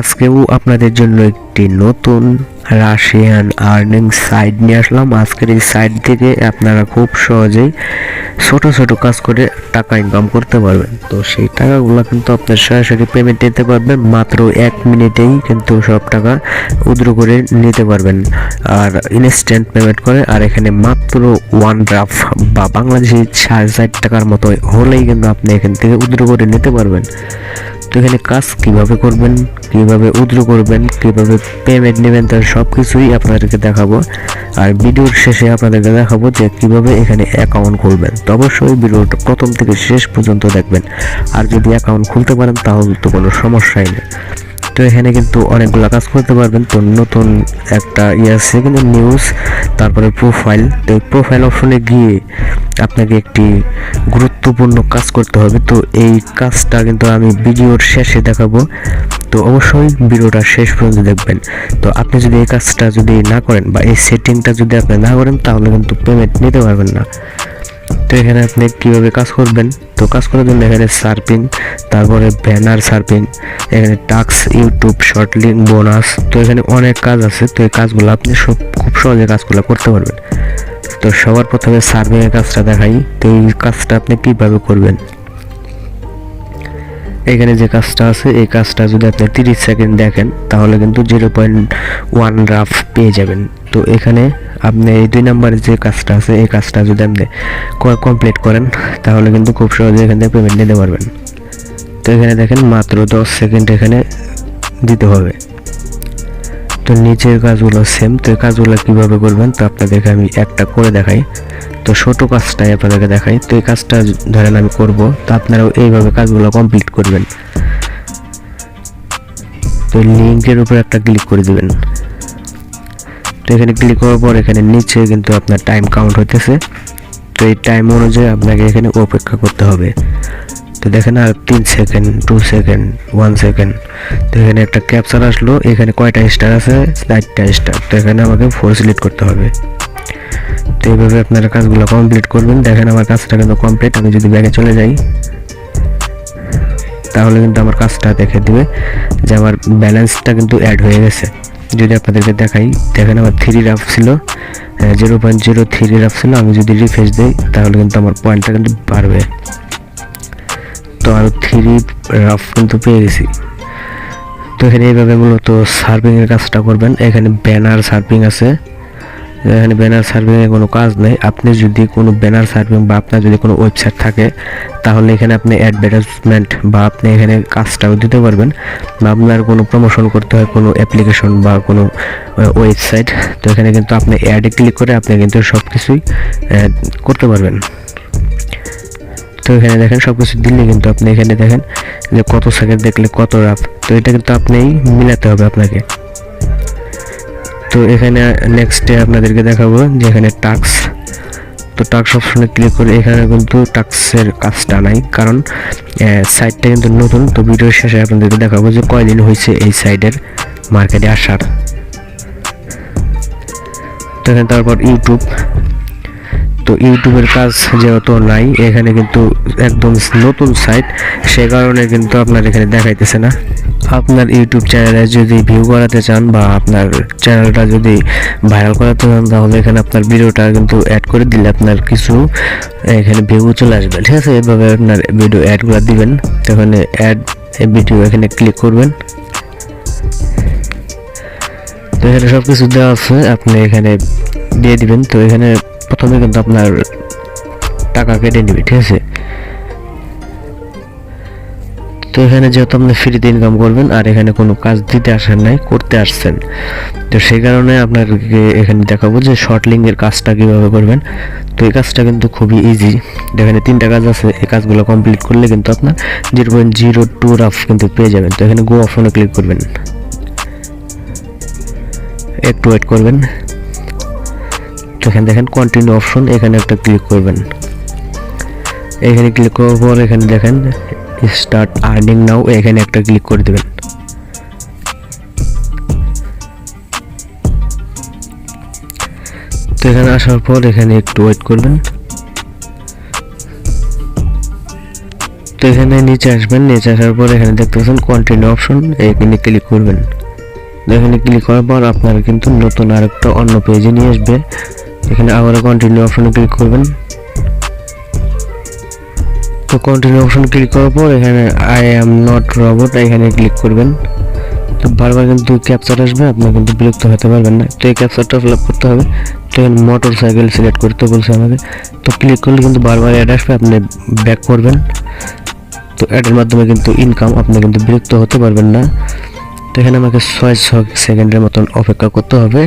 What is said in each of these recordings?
আজকেও আপনাদের জন্য একটি নতুন রাশিয়ান আর্নিং সাইট নিয়ে আসলাম। আজকের এই সাইট থেকে আপনারা খুব সহজেই ছোট ছোট কাজ করে টাকা ইনকাম করতে পারবেন। তো সেই টাকাগুলো কিন্তু আপনার সরাসরি পেমেন্ট নিতে পারবেন। মাত্র এক মিনিটেই কিন্তু সব টাকা উদ্র করে নিতে পারবেন আর ইনস্ট্যান্ট পেমেন্ট করে। আর এখানে মাত্র ওয়ান ড্রাফ বা বাংলাদেশি সাড়ে টাকার মতো হলেই কিন্তু আপনি এখান থেকে উদ্র করে নিতে পারবেন। তো এখানে কাজ কীভাবে করবেন, কীভাবে উদ্র করবেন, কীভাবে পেমেন্ট নেবেন, তার সব কিছুই আপনাদেরকে দেখাবো। আর ভিডিওর শেষে আপনাদেরকে দেখাবো যে কীভাবে এখানে অ্যাকাউন্ট খুলবেন। তো অবশ্যই ভিডিওটা প্রথম থেকে শেষ পর্যন্ত দেখবেন। আর যদি অ্যাকাউন্ট খুলতে পারেন, তাহলে তো কোনো সমস্যাই নেই। তো এখানে কিন্তু অনেকগুলো কাজ করতে পারবেন। তো নতুন একটা ইয়ে আছে, কিন্তু নিউজ তারপরে প্রোফাইল তো প্রোফাইল অপশনে গিয়ে আপনাকে একটি গুরুত্বপূর্ণ কাজ করতে হবে। তো এই কাজটা কিন্তু আমি ভিডিওর শেষে দেখাবো। তো অবশ্যই ভিডিওটা শেষ পর্যন্ত দেখবেন। তো আপনি যদি এই কাজটা যদি না করেন বা এই সেটিংটা যদি আপনি না করেন, তাহলে কিন্তু পেমেন্ট নিতে পারবেন না। তো এখানে আপনি কীভাবে কাজ করবেন? তো কাজ করার জন্য এখানে সার্পিং তারপরে ব্যানার সার্পিং এখানে tax YouTube short link bonus, তো এখানে অনেক কাজ আছে। তো এই কাজগুলো আপনি সব খুব সহজে কাজগুলো করতে পারবেন। তো সবার প্রথমে সার্ভিংয়ের কাজটা দেখাই। তো এই কাজটা আপনি কীভাবে করবেন? এখানে যে কাজটা আছে, এই কাজটা যদি আপনি তিরিশ সেকেন্ড দেখেন, তাহলে কিন্তু জিরো পয়েন্ট ওয়ান রাফ পেয়ে যাবেন। তো এখানে আপনি এই দুই নম্বরে যে কাজটা আছে, এই কাজটা যদি আপনি কমপ্লিট করেন, তাহলে কিন্তু খুব সহজে এখান থেকে পেমেন্ট নিতে পারবেন। তো এখানে দেখেন, মাত্র দশ সেকেন্ড এখানে দিতে হবে। তো নিচের কাজগুলো সেম তো কাজগুলো কীভাবে করবেন, তো আপনাদেরকে আমি একটা করে দেখাই। তো ছোটো কাজটাই আপনাদেরকে দেখাই। তো এই কাজটা ধরেন আমি করব, তো আপনারাও এইভাবে কাজগুলো কমপ্লিট করবেন। তো লিঙ্কের উপর একটা ক্লিক করে দিবেন। তো এখানে ক্লিক করার পর এখানে নিচে কিন্তু আপনার টাইম কাউন্ট হইতেছে। তো এই টাইম অনুযায়ী আপনাকে এখানে অপেক্ষা করতে হবে। তো দেখেন আর তিন second, two second, one second. তো এখানে একটা ক্যাপচার আসলো, এখানে কয়টা স্টার আছে? চারটা স্টার। তো এখানে আমাকে ফোর সিলেক্ট করতে হবে। তো এইভাবে আপনারা কাজগুলো কমপ্লিট করবেন। দেখেন আমার কাজটা কিন্তু কমপ্লিট আমি যদি ব্যাগে চলে যাই, তাহলে কিন্তু আমার কাজটা দেখে দিবে যে আমার ব্যালেন্সটা কিন্তু অ্যাড হয়ে গেছে। যদি আপনাদেরকে দেখাই, দেখেন আমার থ্রি রাফ ছিল জিরো পয়েন্ট জিরো থ্রি রাফ ছিল। আমি যদি রিফ্রেশ দিই, তাহলে কিন্তু আমার পয়েন্টটা কিন্তু বাড়বে। তো আরও থ্রি রাফ কিন্তু পেয়ে গেছি। তো এখানে এইভাবে মূলত সার্ফিংয়ের কাজটা করবেন। এখানে ব্যানার সার্ফিং আছে। এখানে ব্যানার সার্ভিংয়ে কোনো কাজ নেই। আপনি যদি কোনো ব্যানার সার্ভিং বা আপনার যদি কোনো ওয়েবসাইট থাকে, তাহলে এখানে আপনি অ্যাডভার্টাইজমেন্ট বা আপনি এখানে কাজটাও দিতে পারবেন। বা আপনার কোনো প্রমোশন করতে হয়, কোনো অ্যাপ্লিকেশন বা কোনো ওয়েবসাইট তো এখানে কিন্তু আপনি অ্যাডে ক্লিক করে আপনি কিন্তু সব কিছুই করতে পারবেন। তো এখানে দেখেন সব কিছু দিলে কিন্তু আপনি এখানে দেখেন যে কত সেকেন্ড দেখলে কত রাফ তো এটা কিন্তু আপনিই মিলাতে হবে আপনাকে। তো এখানে নেক্সটে আপনাদেরকে দেখাবো যে এখানে টাক্স তো টাক্স অপশনে ক্লিক করে এখানে কিন্তু টাক্সের কাজটা নাই, কারণ সাইটটা কিন্তু নতুন। তো ভিডিওর শেষে আপনাদেরকে দেখাবো যে কয়দিন হয়েছে এই সাইডের মার্কেটে আসার। তো এখানে তারপর ইউটিউব তো ইউটিউবের কাজ যেহেতু নাই, এখানে কিন্তু একদম নতুন সাইট সে কারণে কিন্তু আপনার এখানে দেখাইতেছে না। আপনার ইউটিউব চ্যানেলে যদি ভিউ করাতে চান বা আপনার চ্যানেলটা যদি ভাইরাল করাতে চান, তাহলে এখানে আপনার ভিডিওটা কিন্তু অ্যাড করে দিলে আপনার কিছু এখানে ভিউ চলে আসবে। ঠিক আছে? এভাবে আপনার ভিডিও অ্যাডগুলো দিবেন। এখানে অ্যাড ভিডিও এখানে ক্লিক করবেন। তো এখানে সব কিছু দেওয়া আছে। আপনি এখানে দিয়ে দিবেন। তো এখানে প্রথমে কিন্তু আপনার টাকা কেটে নেবে। ঠিক আছে? তো এখানে যেহেতু আপনি ফ্রিতে ইনকাম করবেন আর এখানে কোনো কাজ দিতে আসেন নাই, করতে আসছেন, তো সেই কারণে আপনাকে এখানে দেখাবো যে শর্ট লিঙ্কের কাজটা কীভাবে করবেন। তো এই কাজটা কিন্তু খুবই ইজি এখানে তিনটা কাজ আছে, এই কাজগুলো কমপ্লিট করলে কিন্তু আপনার জিরো পয়েন্ট জিরো টু রাফ কিন্তু পেয়ে যাবেন। তো এখানে গো অপশনে ক্লিক করবেন। একটু ওয়েট করবেন। তো এখানে দেখেন কন্টিনিউ অপশন এখানে একটা ক্লিক করবেন। এখানে ক্লিক করার পর এখানে দেখেন স্টার্ট আর্নিং নাও এখানে একটা ক্লিক করে দেবেন। তো এখানে আসার পর এখানে একটু ওয়েট করবেন। তো এখানে নিচে আসবেন, নিচে আসার পর এখানে দেখতে পাচ্ছেন কন্টিনিউ অপশন এখানে ক্লিক করবেন। এখানে ক্লিক করার পর আপনার কিন্তু নতুন আরেকটা অন্য পেজে নিয়ে আসবে। এখানে আবার কন্টিনিউ অপশনে ক্লিক করবেন। কন্টিনিউ অপশন ক্লিক করার পর এখানে আই অ্যাম নট রবট এখানে ক্লিক করবেন। তো বারবার কিন্তু ক্যাপচার আসবে, আপনার কিন্তু বিরক্ত হতে পারবেন না। তো এই ক্যাপচারটা ফিল করতে হবে। তো এখানে মোটর সাইকেল সিলেক্ট করতে বলছে আমাকে। তো ক্লিক করলে কিন্তু বারবার অ্যাড আসবে, আপনি ব্যাক করবেন। তো অ্যাডের মাধ্যমে কিন্তু ইনকাম আপনি কিন্তু বিরক্ত হতে পারবেন না। তো এখানে আমাকে ছয় ছয় সেকেন্ডের মতন অপেক্ষা করতে হবে।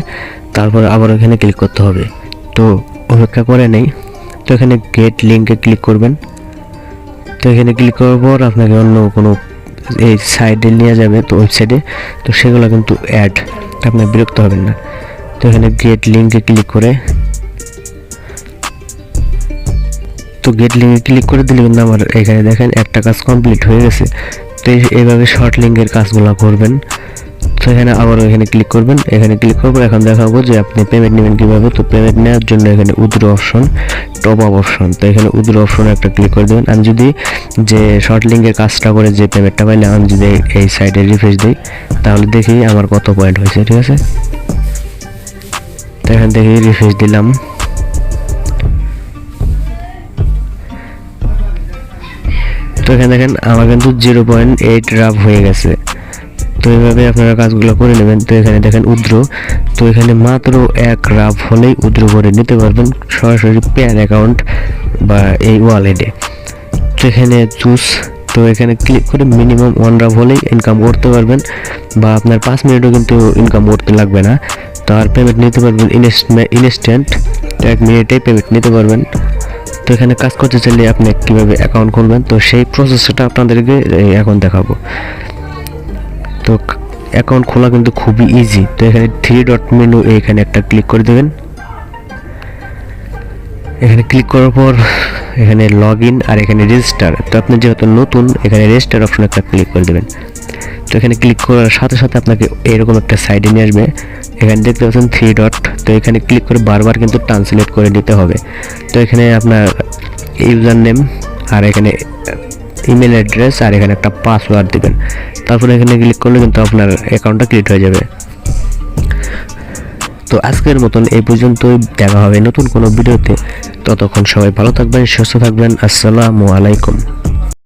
তারপর আবার এখানে ক্লিক করতে হবে। তো অপেক্ষা করে নেই। তো এখানে গেট লিঙ্কে ক্লিক করবেন। তো এখানে ক্লিক করার পর আপনাকে অন্য কোনো এই সাইডে নিয়ে যাবে, তো ওয়েবসাইটে তো সেগুলো কিন্তু অ্যাড আপনি বিরক্ত হবেন না। তো এখানে গেট লিঙ্কে ক্লিক করে। তো গেট লিঙ্কে ক্লিক করে দিলে কিন্তু আমার এখানে দেখেন একটা কাজ কমপ্লিট হয়ে গেছে। তো এই- এইভাবে শর্ট লিঙ্কের কাজগুলো করবেন। এখানে আবার এখানে ক্লিক করবেন। এখানে ক্লিক করব এখন দেখাবো যে আপনি পেমেন্ট নেবেন কীভাবে। তো পেমেন্ট নেওয়ার জন্য এখানে উদ্র অপশন টপ আপ অপশন তো এখানে উদ্র অপশনে একটা ক্লিক করে দেবেন। আমি যদি যে শর্ট লিঙ্কের কাজটা করে যে পেমেন্টটা পাইলে আমি যদি এই সাইডে রিফ্রেশ দিই, তাহলে দেখি আমার কত পয়েন্ট হয়েছে, ঠিক আছে? তো এখান থেকে রিফ্রেশ দিলাম। তো এখানে দেখেন, আমার কিন্তু জিরো পয়েন্ট এইট রাফ হয়ে গেছে। তো এইভাবে আপনারা কাজগুলো করে নেবেন। তো এখানে দেখেন উদ্র। তো এখানে মাত্র এক রাফ হলেই উদ্র করে নিতে পারবেন সরাসরি প্যান অ্যাকাউন্ট বা এই ওয়ালেটে। তো এখানে চুজ। তো এখানে ক্লিক করে মিনিমাম ওয়ান রাফ হলেই ইনকাম করতে পারবেন বা আপনার পাঁচ মিনিটও কিন্তু ইনকাম করতে লাগবে না। তো আর পেমেন্ট নিতে পারবেন ইনস্ট্যান্ট। এক মিনিটেই পেমেন্ট নিতে পারবেন। তো এখানে কাজ করতে চাইলে আপনি কীভাবে অ্যাকাউন্ট খুলবেন? তো সেই প্রসেসটা আপনাদেরকে এখন দেখাবো। তো অ্যাকাউন্ট খোলা কিন্তু খুবই ইজি তো এখানে থ্রি ডট মেনু এখানে একটা ক্লিক করে দেবেন। এখানে ক্লিক করার পর এখানে লগ ইন আর এখানে রেজিস্টার তো আপনি যেহেতু নতুন, এখানে রেজিস্টার অপশন একটা ক্লিক করে দেবেন। তো এখানে ক্লিক করার সাথে সাথে আপনাকে এরকম একটা সাইডে নিয়ে আসবে। এখানে দেখতে পাচ্ছেন থ্রি ডট তো এখানে ক্লিক করে বারবার কিন্তু ট্রান্সলেট করে নিতে হবে। তো এখানে আপনার ইউজার নেম আর এখানে ইমেল অ্যাড্রেস আর এখানে একটা পাসওয়ার্ড দিবেন। তারপরে এখানে ক্লিক করলে কিন্তু আপনার অ্যাকাউন্টটা ক্রিয়েট হয়ে যাবে। তো আজকের মতন এই পর্যন্তই, দেখা হবে নতুন কোনো ভিডিওতে। ততক্ষণ সবাই ভালো থাকবেন, সুস্থ থাকবেন। আসসালামু আলাইকুম।